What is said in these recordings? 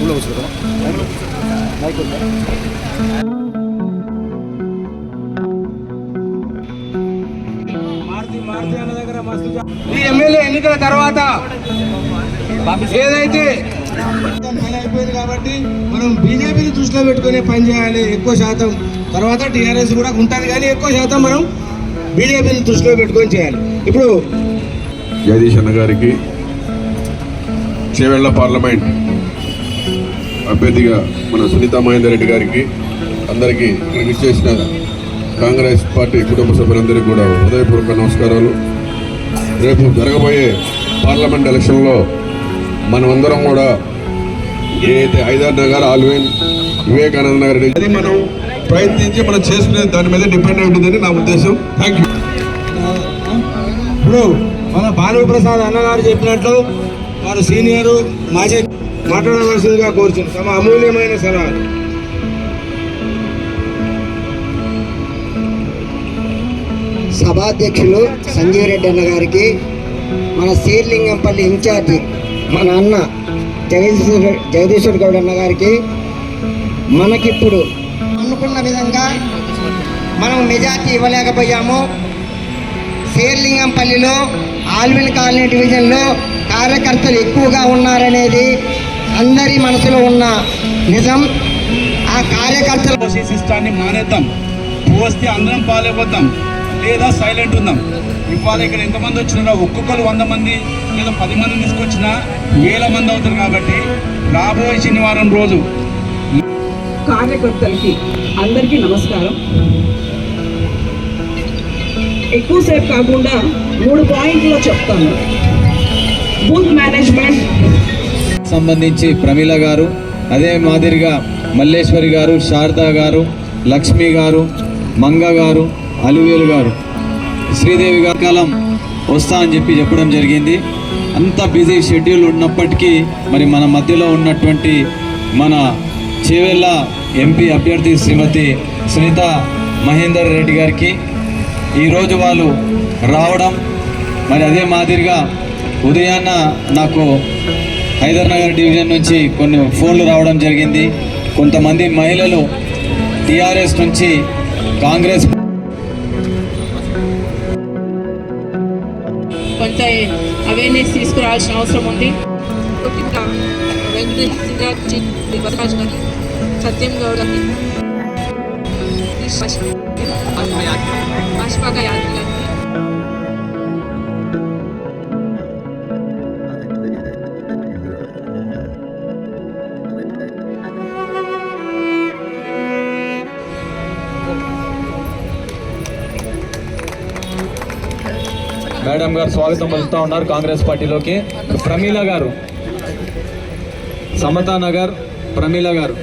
உள்ள வச்சுக்கிறோம் மைக் ఈ ఎమ్మెల్యే ఎన్నికల తర్వాత ఏదైతే అయిపోయింది కాబట్టి మనం బీజేపీని దృష్టిలో పెట్టుకునే పని చేయాలి ఎక్కువ శాతం. తర్వాత టీఆర్ఎస్ కూడా ఉంటుంది కానీ ఎక్కువ శాతం మనం బీజేపీని దృష్టిలో పెట్టుకొని చేయాలి. ఇప్పుడు జగదీష్ అన్న గారికి చేవెళ్ళ పార్లమెంట్ అభ్యర్థిగా మన సునీత మహేందర్ రెడ్డి గారికి అందరికీ ఇక్కడికి చేసిన కాంగ్రెస్ పార్టీ కుటుంబ సభ్యులందరికీ కూడా హృదయపూర్వక నమస్కారాలు. రేపు జరగబోయే పార్లమెంట్ ఎలక్షన్లో మనమందరం కూడా ఏదైతే అయితే హైదర్ నగర్ ఆల్వేన్ వివేకానంద నగర్ అది మనం ప్రయత్నించి మనం చేసుకునే దాని మీద డిపెండ్ అయి ఉంటుందని నా ఉద్దేశం. థ్యాంక్ యూ ఇప్పుడు మన భానుప్రసాద్ అన్నగారు చెప్పినట్లు వారు సీనియరు మాజీ మాట్లాడవలసిందిగా కోరుచున్నాను తమ అమూల్యమైన సలహాలు. సభాధ్యక్షులు సంజీవ్ రెడ్డి అన్న గారికి మన శ్రీలింగంపల్లి ఇన్ఛార్జి మన అన్న జగదీశ్వర జగదీశ్వర్ గౌడ్ అన్న గారికి మనకిప్పుడు అనుకున్న విధంగా మనం మెజార్టీ ఇవ్వలేకపోయాము. శేర్లింగంపల్లిలో ఆల్విన్ కాలనీ డివిజన్లో కార్యకర్తలు ఎక్కువగా ఉన్నారనేది అందరి మనసులో ఉన్న నిజం. ఆ కార్యకర్తలు పోసే సిస్టాన్ని మానేద్దాం. పోస్తే అందరం పాలైపోతాం. లేదా సైలెంట్ ఉందాం ఇవాళ ఇక్కడ ఎంతమంది వచ్చినారో ఒక్కొక్కరు వంద మంది లేదా పది మంది తీసుకొచ్చినా వేల మంది అవుతారు కాబట్టి రాబోయే శనివారం రోజు కార్యకర్తలకి అందరికీ నమస్కారం. ఎక్కువసేపు కాకుండా మూడు పాయింట్లో చెప్తాను. Booth management. సంబంధించి ప్రమీల గారు అదే మాదిరిగా మల్లేశ్వరి గారు శారదా గారు లక్ష్మి గారు మంగ గారు అలివేలు గారు శ్రీదేవి గారి కాలం వస్తా అని చెప్పి చెప్పడం జరిగింది. అంత బిజీ షెడ్యూల్ ఉన్నప్పటికీ మరి మన మధ్యలో ఉన్నటువంటి మన చేవెళ్ళ ఎంపీ అభ్యర్థి శ్రీమతి సునీత మహేందర్ రెడ్డి గారికి ఈరోజు వాళ్ళు రావడం మరి అదే మాదిరిగా ఉదయాన్న నాకు హైదర్నగర్ డివిజన్ నుంచి కొన్ని ఫోన్లు రావడం జరిగింది. కొంతమంది మహిళలు టీఆర్ఎస్ నుంచి కాంగ్రెస్ కొంత అవేర్నెస్ తీసుకురావాల్సిన అవసరం ఉంది ఇంకా వెంకటేష్ గారి ప్రకాష్ గారి సత్యం గౌడ్ గారి పుష్పక యాదవ్ గారికి మేడం గారు స్వాగతం పలుకుతా ఉన్నారు కాంగ్రెస్ పార్టీలోకి. ప్రమీల గారు. సమతా నగర్ ప్రమీల గారు.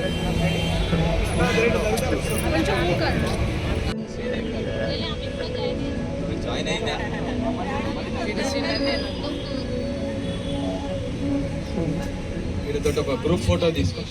వీళ్ళతో ఒక గ్రూప్ ఫోటో తీసుకో